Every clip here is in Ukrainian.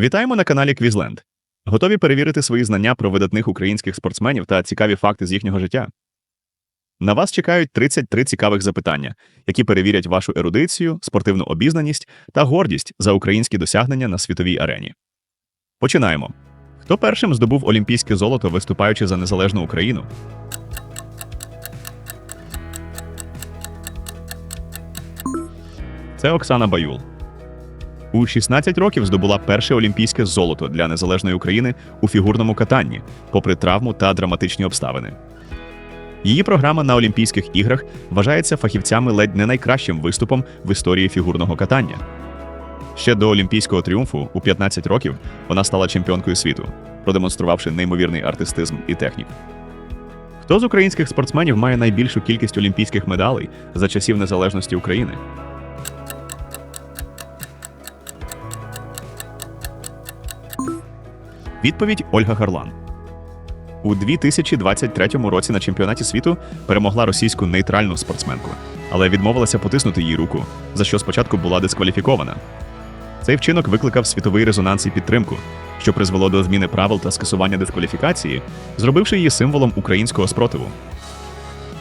Вітаємо на каналі Квізленд. Готові перевірити свої знання про видатних українських спортсменів та цікаві факти з їхнього життя? На вас чекають 33 цікавих запитання, які перевірять вашу ерудицію, спортивну обізнаність та гордість за українські досягнення на світовій арені. Починаємо. Хто першим здобув олімпійське золото, виступаючи за незалежну Україну? Це Оксана Баюл. У 16 років здобула перше олімпійське золото для незалежної України у фігурному катанні, попри травму та драматичні обставини. Її програма на Олімпійських іграх вважається фахівцями ледь не найкращим виступом в історії фігурного катання. Ще до олімпійського тріумфу у 15 років вона стала чемпіонкою світу, продемонструвавши неймовірний артистизм і техніку. Хто з українських спортсменів має найбільшу кількість олімпійських медалей за часів незалежності України? Відповідь Ольга Гарлан. У 2023 році на чемпіонаті світу перемогла російську нейтральну спортсменку, але відмовилася потиснути їй руку, за що спочатку була дискваліфікована. Цей вчинок викликав світовий резонанс і підтримку, що призвело до зміни правил та скасування дискваліфікації, зробивши її символом українського спротиву.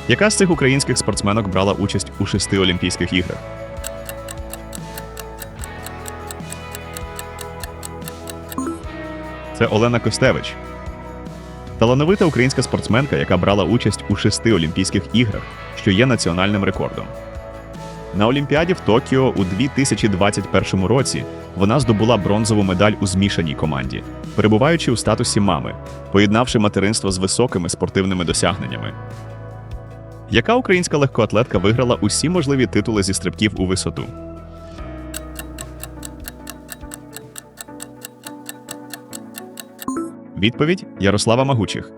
Яка з цих українських спортсменок брала участь у шести Олімпійських іграх? Це Олена Костевич. Талановита українська спортсменка, яка брала участь у шести Олімпійських іграх, що є національним рекордом. На Олімпіаді в Токіо у 2021 році вона здобула бронзову медаль у змішаній команді, перебуваючи у статусі мами, поєднавши материнство з високими спортивними досягненнями. Яка українська легкоатлетка виграла усі можливі титули зі стрибків у висоту? Відповідь Ярослава Магучих.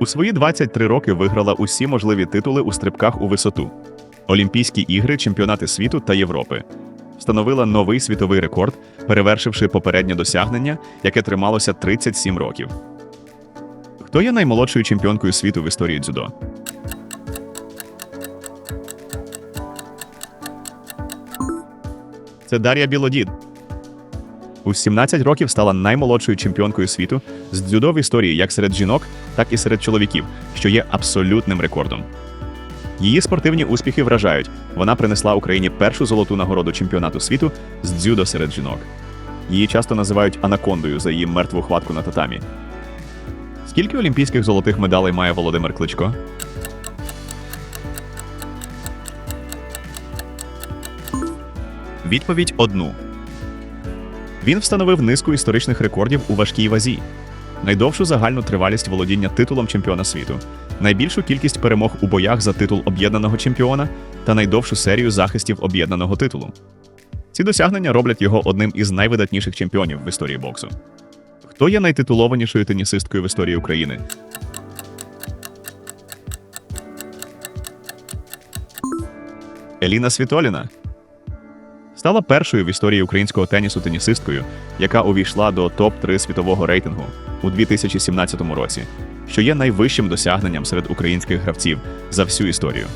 У свої 23 роки виграла усі можливі титули у стрибках у висоту: Олімпійські ігри, чемпіонати світу та Європи. Встановила новий світовий рекорд, перевершивши попереднє досягнення, яке трималося 37 років. Хто є наймолодшою чемпіонкою світу в історії дзюдо? Це Дар'я Білодід. У 17 років стала наймолодшою чемпіонкою світу з дзюдо в історії як серед жінок, так і серед чоловіків, що є абсолютним рекордом. Її спортивні успіхи вражають. Вона принесла Україні першу золоту нагороду чемпіонату світу з дзюдо серед жінок. Її часто називають анакондою за її мертву хватку на татамі. Скільки олімпійських золотих медалей має Володимир Кличко? Відповідь одну. Він встановив низку історичних рекордів у важкій вазі, найдовшу загальну тривалість володіння титулом чемпіона світу, найбільшу кількість перемог у боях за титул об'єднаного чемпіона та найдовшу серію захистів об'єднаного титулу. Ці досягнення роблять його одним із найвидатніших чемпіонів в історії боксу. Хто є найтитулованішою тенісисткою в історії України? Еліна Світоліна стала першою в історії українського тенісу тенісисткою, яка увійшла до топ-3 світового рейтингу у 2017 році, що є найвищим досягненням серед українських гравців за всю історію.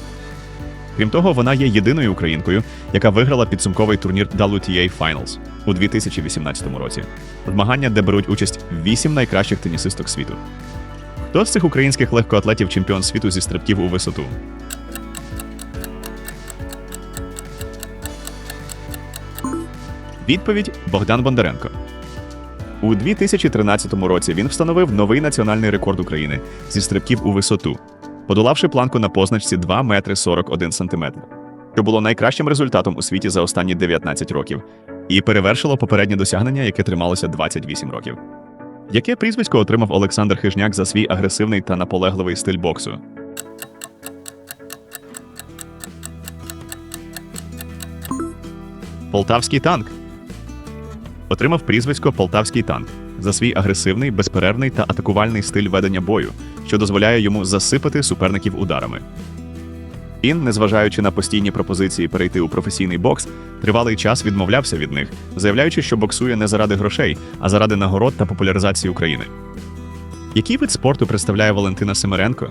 Крім того, вона є єдиною українкою, яка виграла підсумковий турнір WTA Finals у 2018 році. Змагання, де беруть участь вісім найкращих тенісисток світу. Хто з цих українських легкоатлетів чемпіон світу зі стрибків у висоту? Відповідь Богдан Бондаренко. У 2013 році він встановив новий національний рекорд України зі стрибків у висоту, подолавши планку на позначці 2 метри 41 сантиметр, що було найкращим результатом у світі за останні 19 років, і перевершило попереднє досягнення, яке трималося 28 років. Яке прізвисько отримав Олександр Хижняк за свій агресивний та наполегливий стиль боксу? Полтавський танк отримав прізвисько Полтавський танк за свій агресивний, безперервний та атакувальний стиль ведення бою, що дозволяє йому засипати суперників ударами. Він, незважаючи на постійні пропозиції перейти у професійний бокс, тривалий час відмовлявся від них, заявляючи, що боксує не заради грошей, а заради нагород та популяризації України. Який вид спорту представляє Валентина Семеренко?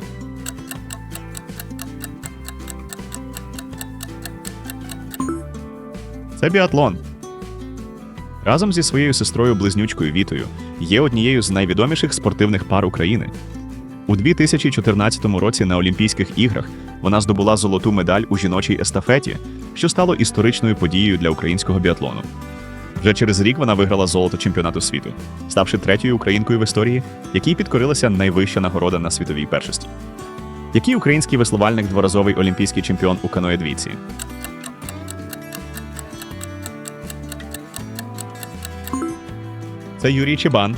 Це біатлон. Разом зі своєю сестрою близнючкою Вітою є однією з найвідоміших спортивних пар України. У 2014 році на Олімпійських іграх вона здобула золоту медаль у жіночій естафеті, що стало історичною подією для українського біатлону. Вже через рік вона виграла золото чемпіонату світу, ставши третьою українкою в історії, якій підкорилася найвища нагорода на світовій першості. Який український веслувальник дворазовий олімпійський чемпіон у каноедвійці? Це Юрій Чебан.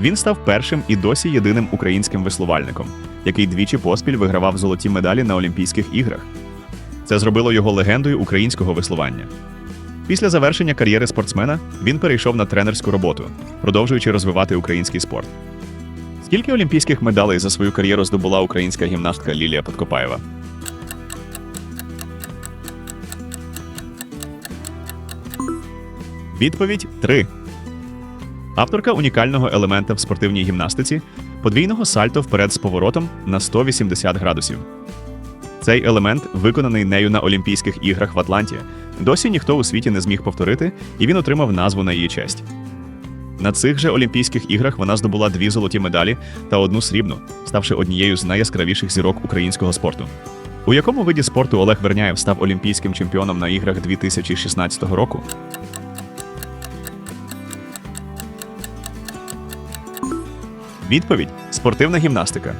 Він став першим і досі єдиним українським веслувальником, який двічі поспіль вигравав золоті медалі на Олімпійських іграх. Це зробило його легендою українського веслування. Після завершення кар'єри спортсмена він перейшов на тренерську роботу, продовжуючи розвивати український спорт. Скільки олімпійських медалей за свою кар'єру здобула українська гімнастка Лілія Подкопаєва? Відповідь 3. Авторка унікального елемента в спортивній гімнастиці подвійного сальто вперед з поворотом на 180 градусів. Цей елемент, виконаний нею на Олімпійських іграх в Атланті, досі ніхто у світі не зміг повторити, і він отримав назву на її честь. На цих же Олімпійських іграх вона здобула дві золоті медалі та одну срібну, ставши однією з найяскравіших зірок українського спорту. У якому виді спорту Олег Верняєв став олімпійським чемпіоном на іграх 2016 року? Відповідь спортивна гімнастика.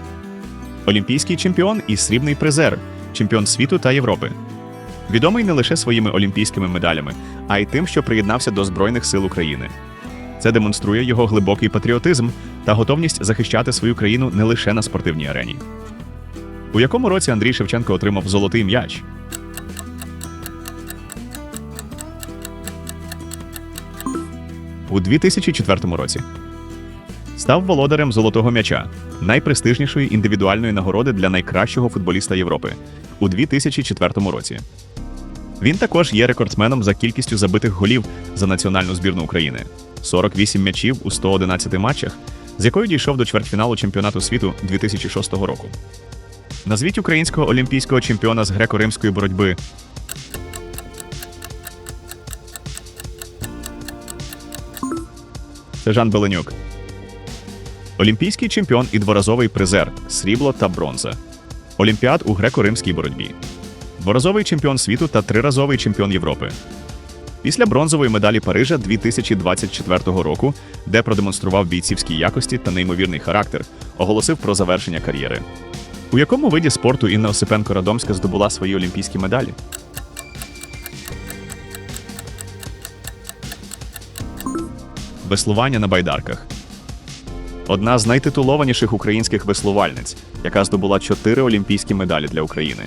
Олімпійський чемпіон і срібний призер, чемпіон світу та Європи. Відомий не лише своїми олімпійськими медалями, а й тим, що приєднався до Збройних сил України. Це демонструє його глибокий патріотизм та готовність захищати свою країну не лише на спортивній арені. У якому році Андрій Шевченко отримав золотий м'яч? У 2004 році став володарем золотого м'яча, найпрестижнішої індивідуальної нагороди для найкращого футболіста Європи у 2004 році. Він також є рекордсменом за кількістю забитих голів за національну збірну України 48 м'ячів у 111 матчах, з якою дійшов до чвертьфіналу чемпіонату світу 2006 року. Назвіть українського олімпійського чемпіона з греко-римської боротьби. Це Жан Беленюк. Олімпійський чемпіон і дворазовий призер срібло та бронза. Олімпіад у греко-римській боротьбі. Дворазовий чемпіон світу та триразовий чемпіон Європи. Після бронзової медалі Парижа 2024 року, де продемонстрував бійцівські якості та неймовірний характер, оголосив про завершення кар'єри. У якому виді спорту Інна Осипенко Радомська здобула свої олімпійські медалі? Веслування на байдарках. Одна з найтитулованіших українських веслувальниць, яка здобула чотири олімпійські медалі для України.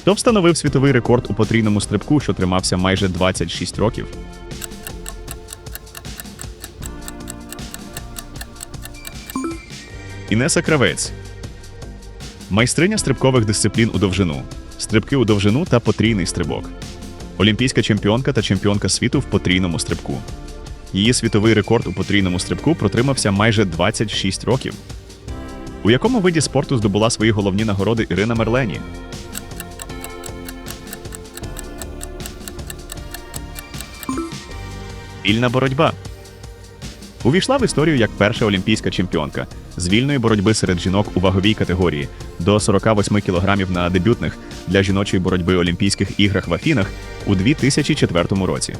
Хто встановив світовий рекорд у потрійному стрибку, що тримався майже 26 років? Інеса Кравець. Майстриня стрибкових дисциплін у довжину, стрибки у довжину та потрійний стрибок. Олімпійська чемпіонка та чемпіонка світу в потрійному стрибку. Її світовий рекорд у потрійному стрибку протримався майже 26 років. У якому виді спорту здобула свої головні нагороди Ірина Мерлені? Вільна боротьба. Увійшла в історію як перша олімпійська чемпіонка з вільної боротьби серед жінок у ваговій категорії до 48 кг на дебютних для жіночої боротьби Олімпійських іграх в Афінах у 2004 році.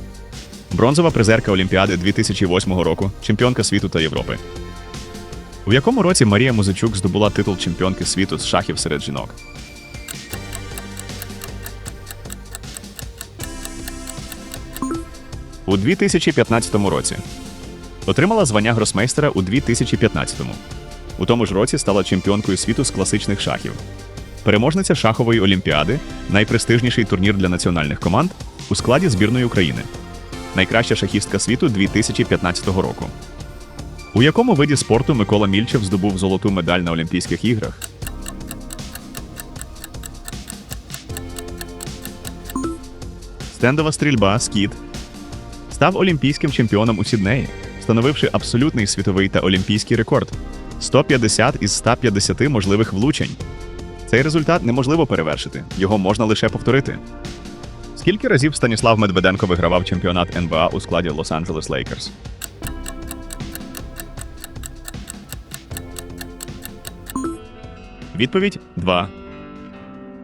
Бронзова призерка Олімпіади 2008 року, чемпіонка світу та Європи. У якому році Марія Музичук здобула титул чемпіонки світу з шахів серед жінок? У 2015 році. Отримала звання гросмейстера у 2015-му. У тому ж році стала чемпіонкою світу з класичних шахів. Переможниця шахової олімпіади, найпрестижніший турнір для національних команд у складі збірної України. Найкраща шахістка світу 2015 року. У якому виді спорту Микола Мільчев здобув золоту медаль на Олімпійських іграх? Стендова стрільба, скіт. Став олімпійським чемпіоном у Сіднеї, встановивши абсолютний світовий та олімпійський рекорд 150 із 150 можливих влучень. Цей результат неможливо перевершити, його можна лише повторити. Скільки разів Станіслав Медведенко вигравав чемпіонат НБА у складі Лос-Анджелес Лейкерс? Відповідь 2.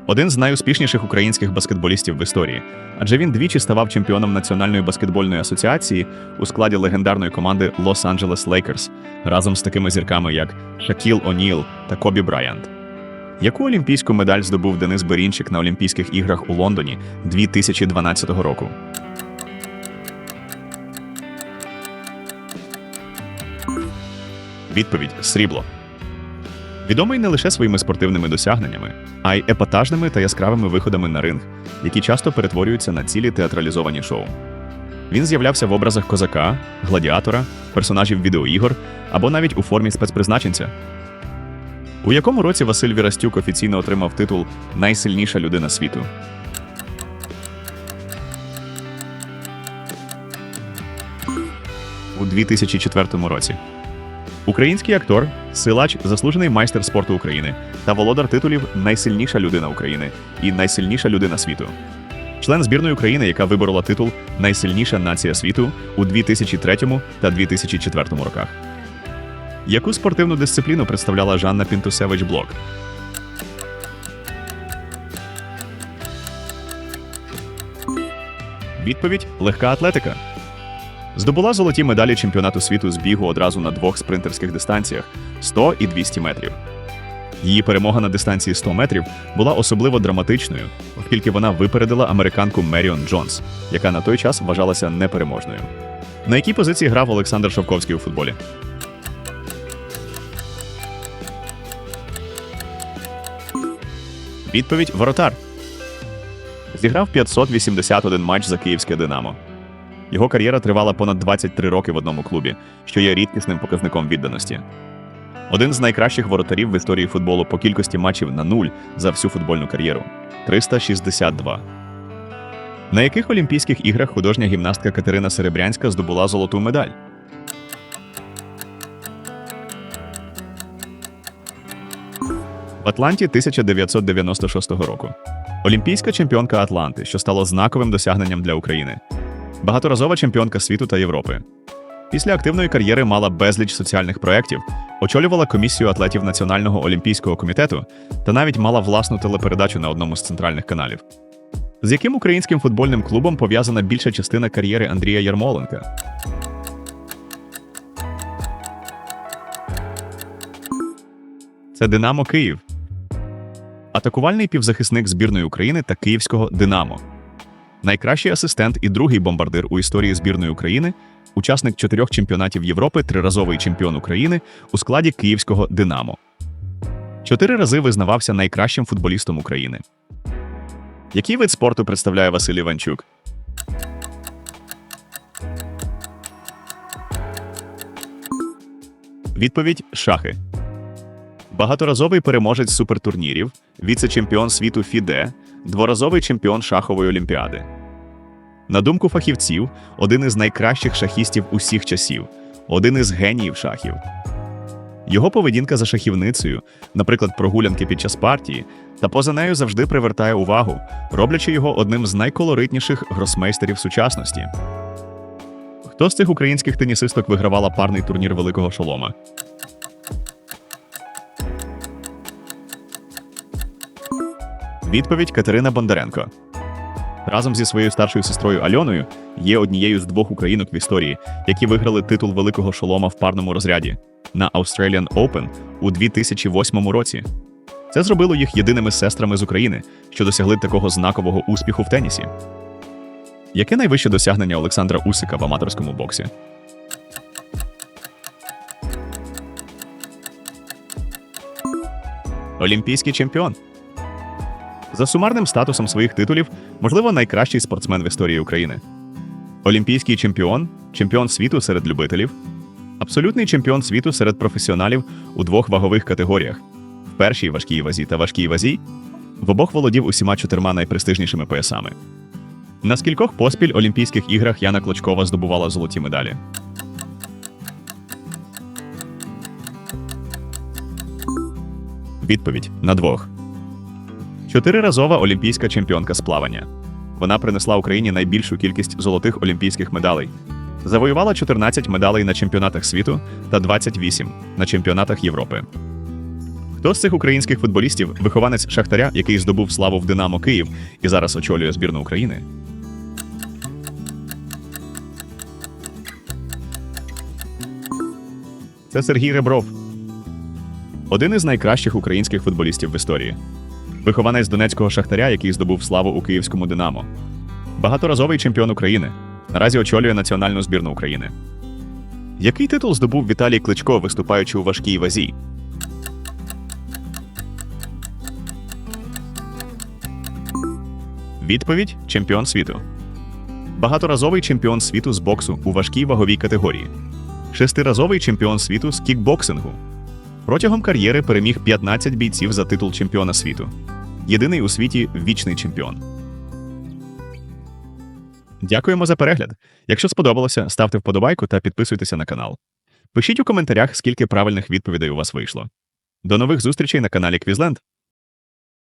Один з найуспішніших українських баскетболістів в історії, адже він двічі ставав чемпіоном Національної баскетбольної асоціації у складі легендарної команди Лос-Анджелес Лейкерс разом з такими зірками, як Шакіл О'Ніл та Кобі Брайант. Яку олімпійську медаль здобув Денис Берінчик на Олімпійських іграх у Лондоні 2012 року? Відповідь срібло. Відомий не лише своїми спортивними досягненнями, а й епатажними та яскравими виходами на ринг, які часто перетворюються на цілі театралізовані шоу. Він з'являвся в образах козака, гладіатора, персонажів відеоігор або навіть у формі спецпризначенця. У якому році Василь Вірастюк офіційно отримав титул Найсильніша людина світу? У 2004 році. Український актор, силач, заслужений майстер спорту України та володар титулів Найсильніша людина України і Найсильніша людина світу. Член збірної України, яка виборола титул Найсильніша нація світу у 2003 та 2004 роках. Яку спортивну дисципліну представляла Жанна Пінтусевич Блок? Відповідь легка атлетика. Здобула золоті медалі чемпіонату світу з бігу одразу на двох спринтерських дистанціях 100 і 200 метрів. Її перемога на дистанції 100 метрів була особливо драматичною, оскільки вона випередила американку Меріон Джонс, яка на той час вважалася непереможною. На якій позиції грав Олександр Шовковський у футболі? Відповідь Воротар. Зіграв 581 матч за київське Динамо. Його кар'єра тривала понад 23 роки в одному клубі, що є рідкісним показником відданості. Один з найкращих воротарів в історії футболу по кількості матчів на нуль за всю футбольну кар'єру 362. На яких Олімпійських іграх художня гімнастка Катерина Серебрянська здобула золоту медаль? Атланті 1996 року. Олімпійська чемпіонка Атланти, що стало знаковим досягненням для України. Багаторазова чемпіонка світу та Європи. Після активної кар'єри мала безліч соціальних проєктів, очолювала комісію атлетів Національного олімпійського комітету та навіть мала власну телепередачу на одному з центральних каналів. З яким українським футбольним клубом пов'язана більша частина кар'єри Андрія Ярмоленка? Це Динамо Київ. Атакувальний півзахисник збірної України та Київського Динамо. Найкращий асистент і другий бомбардир у історії збірної України, учасник чотирьох чемпіонатів Європи, триразовий чемпіон України у складі Київського Динамо. Чотири рази визнавався найкращим футболістом України. Який вид спорту представляє Василь Іванчук? Відповідь шахи. Багаторазовий переможець супертурнірів, віце-чемпіон світу Фіде, дворазовий чемпіон шахової олімпіади. На думку фахівців, один із найкращих шахістів усіх часів, один із геніїв шахів. Його поведінка за шахівницею, наприклад, прогулянки під час партії, та поза нею завжди привертає увагу, роблячи його одним з найколоритніших гросмейстерів сучасності. Хто з цих українських тенісисток вигравала парний турнір Великого Шолома? Відповідь Катерина Бондаренко. Разом зі своєю старшою сестрою Альоною є однією з двох українок в історії, які виграли титул Великого Шолома в парному розряді на Australian Open у 2008 році. Це зробило їх єдиними сестрами з України, що досягли такого знакового успіху в тенісі. Яке найвище досягнення Олександра Усика в аматорському боксі? Олімпійський чемпіон. За сумарним статусом своїх титулів, можливо, найкращий спортсмен в історії України. Олімпійський чемпіон, чемпіон світу серед любителів, абсолютний чемпіон світу серед професіоналів у двох вагових категоріях: в першій важкій вазі та важкій вазі. В обох володів усіма чотирма найпрестижнішими поясами. На скількох поспіль Олімпійських іграх Яна Клочкова здобувала золоті медалі. Відповідь на двох. Чотириразова олімпійська чемпіонка з плавання. Вона принесла Україні найбільшу кількість золотих олімпійських медалей. Завоювала 14 медалей на чемпіонатах світу та 28 на чемпіонатах Європи. Хто з цих українських футболістів вихованець Шахтаря, який здобув славу в Динамо Київ і зараз очолює збірну України? Це Сергій Ребров, один із найкращих українських футболістів в історії. Вихованець донецького шахтаря, який здобув славу у київському Динамо. Багаторазовий чемпіон України. Наразі очолює національну збірну України. Який титул здобув Віталій Кличко, виступаючи у важкій вазі? Відповідь чемпіон світу. Багаторазовий чемпіон світу з боксу у важкій ваговій категорії. Шестиразовий чемпіон світу з кікбоксингу. Протягом кар'єри переміг 15 бійців за титул чемпіона світу. Єдиний у світі вічний чемпіон. Дякуємо за перегляд. Якщо сподобалося, ставте вподобайку та підписуйтеся на канал. Пишіть у коментарях, скільки правильних відповідей у вас вийшло. До нових зустрічей на каналі Квізленд.